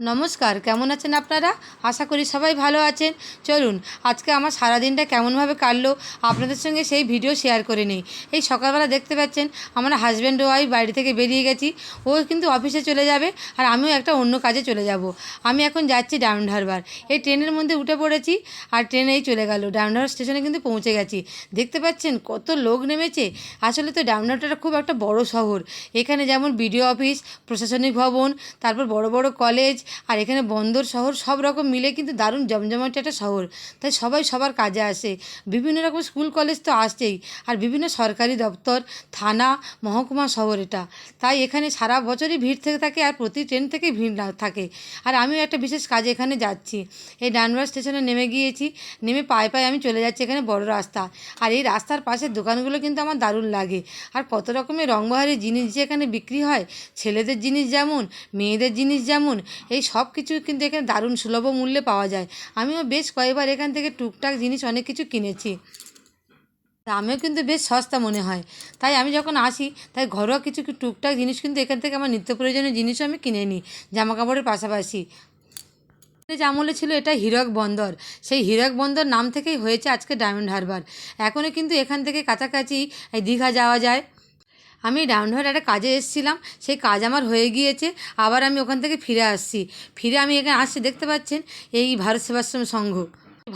নমস্কার, কেমন আছেন আপনারা? আশা করি সবাই ভালো আছেন। চলুন, আজকে আমার সারাদিনটা কেমনভাবে কাটলো আপনাদের সঙ্গে সেই ভিডিও শেয়ার করে নিই। এই সকালবেলা দেখতে পাচ্ছেন, আমার হাজব্যান্ড ও ওয়াইফ বাড়ি থেকে বেরিয়ে গেছি। ও কিন্তু অফিসে চলে যাবে আর আমিও একটা অন্য কাজে চলে যাব। আমি এখন যাচ্ছি ডায়মন্ড হারবার এই ট্রেনের মধ্যে উঠে পড়েছি আর ট্রেনেই চলে গেল। ডায়মন্ড হারবার স্টেশনে কিন্তু পৌঁছে গেছি। দেখতে পাচ্ছেন, কত লোক নেমেছে। আসলে তো ডায়মন্ড খুব একটা বড় শহর। এখানে যেমন বিডিও অফিস, প্রশাসনিক ভবন, তারপর বড় বড় কলেজ আর এখানে বন্দর শহর সব রকম মিলে কিন্তু দারুণ জমজমাট একটা শহর। তাই সবাই সবার কাজে আসে। বিভিন্ন রকম স্কুল, কলেজ তো আসছেই। আর বিভিন্ন সরকারি দপ্তর, থানা, মহকুমা শহর এটা। তাই এখানে সারা বছরই ভিড় থেকে থাকে আর প্রতি ট্রেন থেকেই ভিড় থাকে। আর আমিও একটা বিশেষ কাজে এখানে যাচ্ছি। এই ডানবার স্টেশনে নেমে গিয়েছি। নেমে পায়ে পায়ে আমি চলে যাচ্ছি এখানে বড় রাস্তা। আর এই রাস্তার পাশের দোকানগুলো কিন্তু আমার দারুণ লাগে। আর কত রকমের রংবাহারি জিনিস যে এখানে বিক্রি হয়। ছেলেদের জিনিস যেমন, মেয়েদের জিনিস যেমন এই সব কিছু কিন্তু এখানে দারুণ সুলভ মূল্যে পাওয়া যায়। আমিও বেশ কয়েকবার এখান থেকে টুকটাক জিনিস অনেক কিছু কিনেছি। দামেও কিন্তু বেশ সস্তা মনে হয়। তাই আমি যখন আসি, তাই ঘরোয়া কিছু টুকটাক জিনিস কিন্তু এখান থেকে আমার নিত্য প্রয়োজনীয় জিনিসও আমি কিনে নিই জামা কাপড়ের পাশাপাশি আমলে ছিল এটা হীরক বন্দর। সেই হীরক বন্দর নাম থেকেই হয়েছে আজকে ডায়মন্ড হারবার। এখনও কিন্তু এখান থেকে কাছাকাছি দীঘা যাওয়া যায়। আমি ডাউনহোয়ার একটা কাজে এসেছিলাম, সেই কাজ আমার হয়ে গিয়েছে, আবার আমি ওখান থেকে ফিরে আসছি। ফিরে আমি এখানে আসছি, দেখতে পাচ্ছেন এই ভারত সেবাশ্রম সংঘ।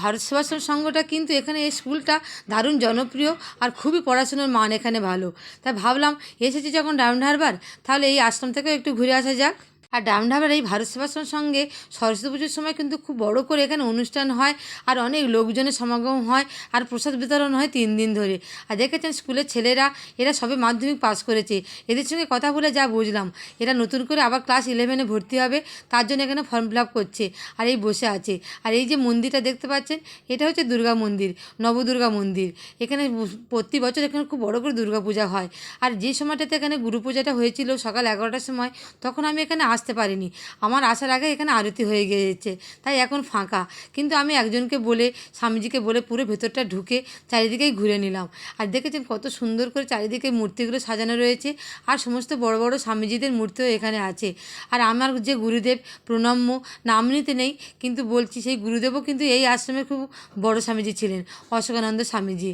ভারত সেবাশ্রম সংঘটা কিন্তু এখানে এই স্কুলটা দারুণ জনপ্রিয় আর খুবই পড়াশুনোর মান এখানে ভালো। তাই ভাবলাম, এসেছি যখন ডাউনহারবার হারবার তাহলে এই আশ্রম থেকেও একটু ঘুরে আসা যাক। আর ডায়মন্ড এই ভারত সেবাশ্রমের সঙ্গে সরস্বতী পুজোর সময় কিন্তু খুব বড় করে এখানে অনুষ্ঠান হয় আর অনেক লোকজনের সমাগম হয় আর প্রসাদ বিতরণ হয় তিন দিন ধরে। আর দেখেছেন স্কুলের ছেলেরা, এরা সবে মাধ্যমিক পাস করেছে। এদের সঙ্গে কথা বলে যা বুঝলাম। এরা নতুন করে আবার ক্লাস ইলেভেনে ভর্তি হবে, তার জন্য এখানে ফর্ম ফিল করছে আর এই বসে আছে। আর এই যে মন্দিরটা দেখতে পাচ্ছেন, এটা হচ্ছে দুর্গা মন্দির, নবদুর্গা মন্দির। এখানে প্রতি বছর এখানে খুব বড় করে দুর্গা পূজা হয়। আর যে সময়টাতে এখানে গুরু পূজাটা হয়েছিল সকাল এগারোটার সময়, তখন আমি এখানে আসতে পারিনি। আমার আসার আগে এখানে আরতি হয়ে গিয়েছে, তাই এখন ফাঁকা। কিন্তু আমি একজনকে বলে, স্বামীজিকে বলে পুরো ভেতরটা ঢুকে চারিদিকেই ঘুরে নিলাম। আর দেখেছেন কত সুন্দর করে চারিদিকে মূর্তিগুলো সাজানো রয়েছে, আর সমস্ত বড় বড় স্বামীজিদের মূর্তিও এখানে আছে। আর আমার যে গুরুদেব, প্রণম্য নাম নিতে নেই, কিন্তু বলছি সেই গুরুদেবও কিন্তু এই আশ্রমে খুব বড় স্বামীজি ছিলেন, অশোকানন্দ স্বামীজি।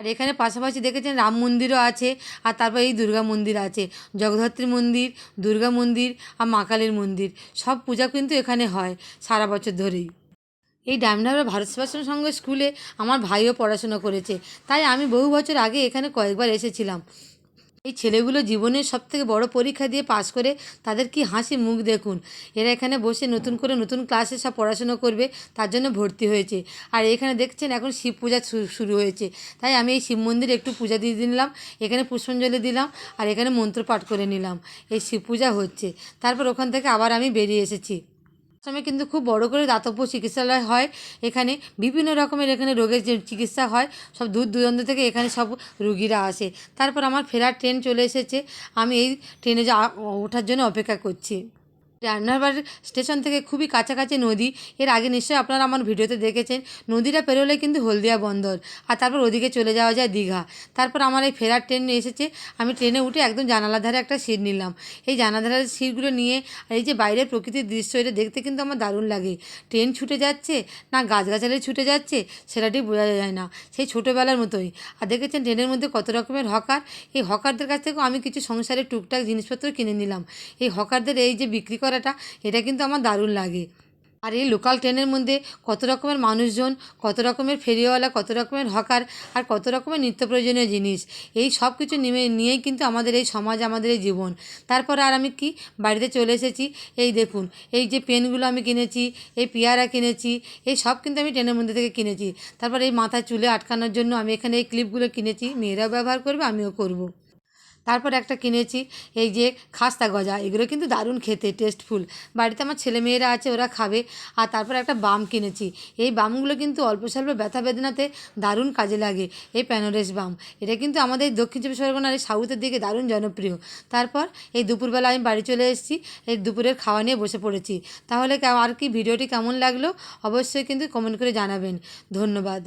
আর এখানে পাশাপাশি দেখেছেন রাম মন্দিরও আছে, আর তারপর এই দুর্গা মন্দির আছে। জগদ্ধাত্রী মন্দির, দুর্গা মন্দির, আর মা কালীর মন্দির। সব পূজা কিন্তু এখানে হয় সারা বছর ধরেই। এই ডায়মন্ড হারবার ভারত সেবাশ্রম সংঘ স্কুলে আমার ভাইও পড়াশোনা করেছে। তাই আমি বহু বছর আগে এখানে কয়েকবার এসেছিলাম। এই ছেলেগুলো জীবনের সব থেকে বড় পরীক্ষা দিয়ে পাশ করে তাদের কি হাসি মুখ দেখুন? এরা এখানে বসে নতুন করে নতুন ক্লাসে সব পড়াশুনো করবে, তার জন্য ভর্তি হয়েছে। আর এখানে দেখছেন এখন শিব পূজা শুরু হয়েছে। তাই আমি এই শিব মন্দিরে একটু পূজা দিয়ে দিলাম, এখানে পুষ্পাঞ্জলি দিলাম, আর এখানে মন্ত্র পাঠ করে নিলাম। এই শিব পূজা হচ্ছে। তারপর ওখান থেকে আবার আমি বেরিয়ে এসেছি। আসামে কিন্তু খুব বড় করে দাতব্য চিকিৎসালয় হয়। এখানে বিভিন্ন রকমের এখানে রোগের যে চিকিৎসা হয়, সব দূর দূরান্ত থেকে এখানে সব রুগীরা আসে। তারপর আমার ফেরার ট্রেন চলে এসেছে। আমি এই ট্রেনে যা ওঠার জন্য অপেক্ষা করছি। রান্নারবার স্টেশন থেকে খুবই কাছাকাছি নদী। এর আগে নিশ্চয়ই আপনারা আমার ভিডিওতে দেখেছেন, নদীটা পেরোলে কিন্তু হলদিয়া বন্দর আর তারপর ওদিকে চলে যাওয়া যায় দীঘা। তারপর আমার এই ফেরার ট্রেন এসেছে, আমি ট্রেনে উঠে একদম জানালার ধারে একটা সিট নিলাম। এই জানালার ধারের সিটগুলো নিয়ে আর এই যে বাইরের প্রকৃতির দৃশ্য, এটা দেখতে কিন্তু আমার দারুণ লাগে। ট্রেন ছুটে যাচ্ছে না গাছগাছালি ছুটে যাচ্ছে, সেটাটি বোঝা যায় না। সেই ছোটোবেলার মতোই। আর দেখেছেন ট্রেনের মধ্যে কত রকমের হকার। এই হকারদের কাছ থেকেও আমি কিছু সংসারের টুকটাক জিনিসপত্র কিনে নিলাম। এই হকারদের এই যে বিক্রি করাটা, এটা কিন্তু আমার দারুণ লাগে। আর এই লোকাল ট্রেনের মধ্যে কত রকমের মানুষজন, কত রকমের ফেরিওয়ালা, কত রকমের হকার আর কত রকমের নিত্য প্রয়োজনীয় জিনিস, এই সব কিছু নিয়ে নিয়েই কিন্তু আমাদের এই সমাজ, আমাদের এই জীবন। তারপর আর আমি কি, বাড়িতে চলে এসেছি, এই দেখুন, এই যে পেনগুলো আমি কিনেছি, এই পেয়ারা কিনেছি, এই সব কিন্তু আমি ট্রেনের মধ্যে থেকে কিনেছি। তারপর এই মাথায় চুলে আটকানোর জন্য আমি এখানে এই ক্লিপগুলো কিনেছি, মেয়েরাও ব্যবহার করবে, আমিও করব। তারপর একটা কিনেছি, এই যে খাস্তা গজা, এগুলো কিন্তু দারুণ খেতে টেস্টফুল বাড়িতে আমার ছেলে মেয়েরা আছে, ওরা খাবে। আর তারপর একটা বাম কিনেছি, এই বামগুলো কিন্তু অল্প স্বল্প ব্যথা বেদনাতে দারুণ কাজে লাগে, এই প্যানোরেস বাম। এটা কিন্তু আমাদের দক্ষিণ চব্বিশ পরগনার এই সাউথের দিকে দারুণ জনপ্রিয়। তারপর এই দুপুরবেলা আমি বাড়ি চলে এসেছি, এই দুপুরের খাওয়া নিয়ে বসে পড়েছি। তাহলে আর কি, ভিডিওটি কেমন লাগল? অবশ্যই কিন্তু কমেন্ট করে জানাবেন। ধন্যবাদ।